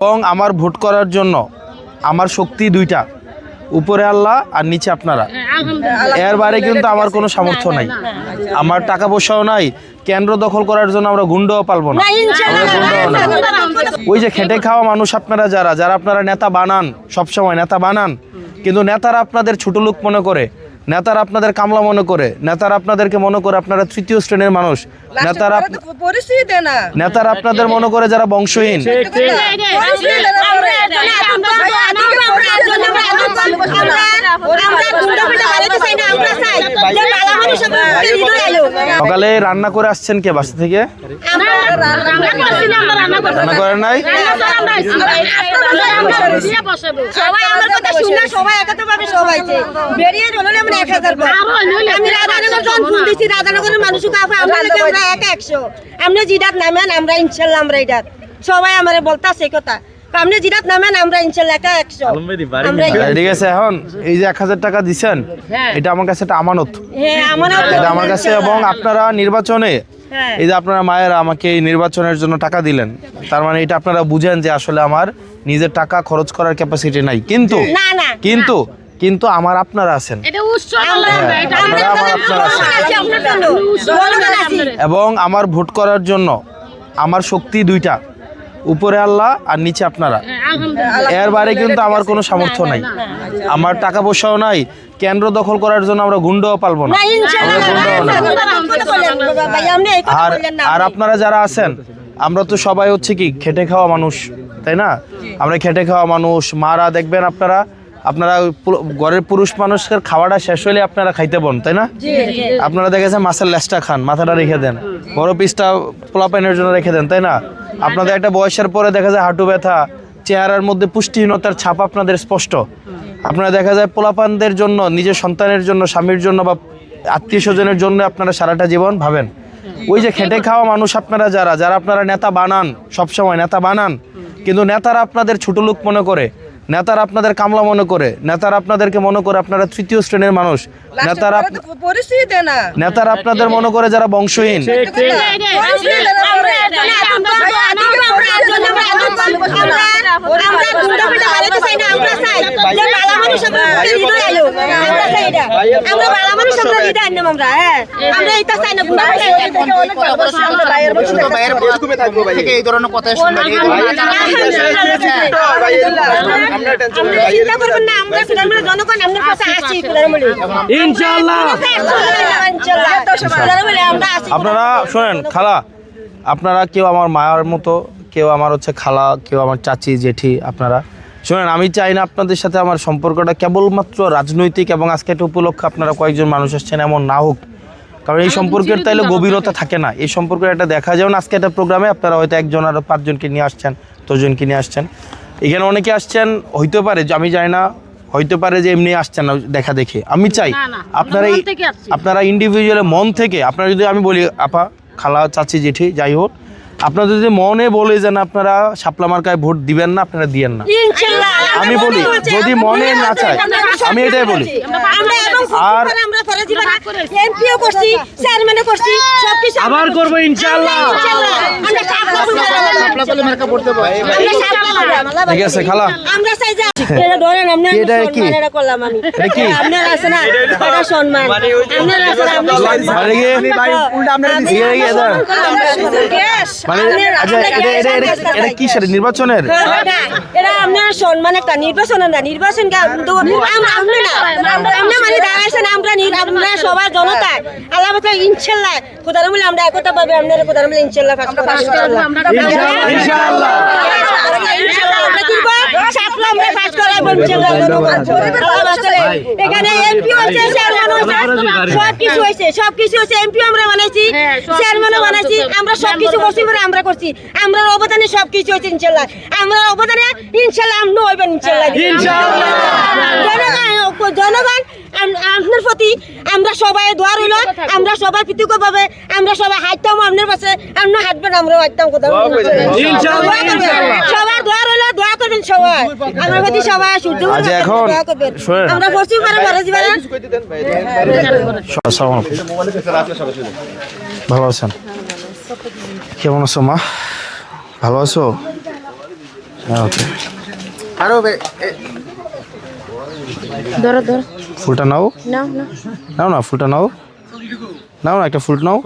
এবং আমার ভোট করার জন্য আমার শক্তি দুইটা উপরে আল্লাহ আর নিচে আপনারা। এর বাইরে কিন্তু আমার কোনো সামর্থ্য নাই। আমার টাকা পয়সাও নাই কেন্দ্র দখল করার জন্য আমরা গুন্ডও পালবো না। না ওই যে খেটে খাওয়া মানুষ আপনারা যারা যারা আপনারা নেতা বানান সবসময় নেতা বানান কিন্তু নেতারা আপনাদের ছোট লোক মনে করে নেতারা আপনাদের কামলা মনে করে নেতারা আপনাদেরকে মনে করে আপনারা তৃতীয় শ্রেণির মানুষ নেতারা নেতারা আপনাদের মনে করে যারা বংশহীন। সকালে রান্না করে আসছেন কে বাসা থেকে? রান্না করেন নাই? সবাই আমার কথা শুনে সবাই একত্র ভাবে বেরিয়ে হলো আমরা এক হাজার আমি রাধানগর যখন ফোন দিচ্ছি রাধানগরের মানুষ কাফা আমরা আমরা এক একশো। আপনি জিডাত নামেন আমরা ইনশাল্লাহ আমরা সবাই আমার বলতাছে এই কথা। আপনি জিডাত নামেন আমরা একা ঠিক আছে এখন এই যে টাকা দিচ্ছেন এটা আমার কাছে একটা আমানত। হ্যাঁ আমার এটা আমার কাছে এবং আপনারা নির্বাচনে হ্যাঁ। এই যে আপনারা মায়েরা আমাকে এই নির্বাচনের জন্য টাকা দিলেন তার মানে এটা আপনারা বুঝেন যে আসলে আমার নিজের টাকা খরচ করার ক্যাপাসিটি নাই। কিন্তু না না। কিন্তু কিন্তু আমার আপনারা আছেন। এবং আমার ভোট করার জন্য আমার শক্তি দুইটা উপরে আল্লাহ আর নিচে আপনারা। এর বাইরে কিন্তু আমার কোনো সামর্থ্য নাই। আমার টাকা পয়সাও নাই কেন্দ্র দখল করার জন্য আমরা গুন্ডও পালবো না। আর আর আপনারা যারা আছেন আমরা তো সবাই হচ্ছে কি খেটে খাওয়া মানুষ তাই না? আমরা খেটে খাওয়া মানুষ মারা দেখবেন আপনারা আপনারা ঘরের পুরুষ মানুষের খাওয়াটা শেষ হলে আপনারা খাইতে বন তাই না? আপনারা দেখেছেন মাছের লেজটা খান মাথাটা রেখে দেন। বড় পিসটা পোলাপাইনের জন্য রেখে দেন তাই না? আপনাদের একটা বয়সের পরে দেখা যায় হাঁটু ব্যথা চেহারার মধ্যে পুষ্টিহীনতার ছাপ আপনাদের স্পষ্ট। আপনারা দেখা যায় পোলাপানদের জন্য নিজের সন্তানের জন্য স্বামীর জন্য বা আত্মীয় স্বজনের জন্য আপনারা সারাটা জীবন ভাবেন। ওই যে খেটে খাওয়া মানুষ আপনারা যারা যারা আপনারা নেতা বানান সবসময় নেতা বানান কিন্তু নেতারা আপনাদের ছোট লোক মনে করে নেতারা আপনাদের কামলা মনে করে নেতারা আপনাদেরকে মনে করে আপনারা তৃতীয় শ্রেণির মানুষ নেতারা নেতারা আপনাদের মনে করে যারা বংশহীন থেকে এই ধরনের কথা শুনবেন আপনারা শোনেন খালা। আপনারা কেউ আমার মায়ের মতো কেউ আমার হচ্ছে খালা কেউ আমার চাচি জেঠি আপনারা। শোনেন আমি চাই না আপনাদের সাথে আমার সম্পর্কটা কেবলমাত্র রাজনৈতিক এবং আজকে একটা উপলক্ষে আপনারা কয়েকজন মানুষ আসছেন এমন না হোক। কারণ এই সম্পর্কের তাইলে গভীরতা থাকে না। এই সম্পর্কের একটা দেখা যেমন আজকে একটা প্রোগ্রামে আপনারা হয়তো একজন আর পাঁচজনকে নিয়ে আসছেন দশজনকে নিয়ে আসছেন। এখানে অনেকে আসছেন হইতে পারে যে আমি জানি না হইতে পারে যে এমনি আসছেন না দেখা দেখে আমি চাই আপনারা। আপনারা ইন্ডিভিজুয়ালের মন থেকে আপনারা যদি আমি বলি আপা খালা চাচি জেঠি যাই হোক আপনারা যদি মনে বলে যেন আপনারা শাপলা মার্কায় ভোট দিবেন না আপনারা দিয়েন না আমি বলি, যদি মনে না চায়, আমি এটাই বলি। আর- আমরা করে জীবন এমপিও করছি চেয়ারম্যানও করছি সবকিছু আবার করব ইনশাআল্লাহ। ইনশাআল্লাহ। আমরা সাপলা বুঝাবো আপনার বলে মার্কা পড়তে পারে। আমরা সাপলা বুঝাবো ঠিক আছে খালা। আমরা চাই যে এটা ধরেন আমরা এটা কি? এটা করলাম আমি। এটা কি? আপনার আছে না এটা সম্মান আপনার আছে না মানে কি উল্টা আমরা আমি দাঁড়ান। আচ্ছা এটা এটা এটা এটা কি সেটা নির্বাচনের? এটা আপনার সম্মান একটা নির্বাচন না নির্বাচন কে আমরা আমরা না আমরা মানে দাঁড়াইছেন আমরা নি- আমরা সবাই জনতা আল্লাহ বাতা ইনশাআল্লাহ খোদার মিলে আমরা একতা পাবে আপনারা খোদার মিলে ইনশাআল্লাহ ফার্স্ট পাস করলাম ইনশাআল্লাহ ইনশাআল্লাহ আমরা কি সাফলা আমরা পাস করাবো ইনশাআল্লাহ ধন্যবাদ। আল্লাহ বাঁচালে। এখানে এমপি হয়েছে চেয়ারম্যান হয়েছে সব কিছু হয়েছে সব কিছু হয়েছে এমপি আমরা বানাইছি চেয়ারম্যানও বানাইছি আমরা সব কিছু করছি বলে আমরা করছি আমরা অবদানে সব কিছু হয়েছে ইনশাআল্লাহ আমরা অবদানে ইনশাআল্লাহ আপনি হইবেন ইনশাআল্লাহ জনগণ আপনার প্রতি আমরা সবাই দোয়া রইল। আমরা সবাই কৃতজ্ঞ পাবে আমরা সবাই হাঁটতাম আপনার পাশে আপনি হাঁটবেন আমরা হাঁটতাম কোথাও ইনশাআল্লাহ, ইনশাআল্লাহ। সবার দোয়া রইল দোয়া করবেন সবাই। আমার প্রতি সবাই সূর্য দোয়া করবেন। আমরা পশ্চিম পারে পারে যাবেন ভালো আছেন? কেমন আছো মা? ভালো আছো? হ্যাঁ আরও ধরো ধরো। ফুলটা নাও। নাও না ফুলটা নাও। নাও না একটা ফুল নাও।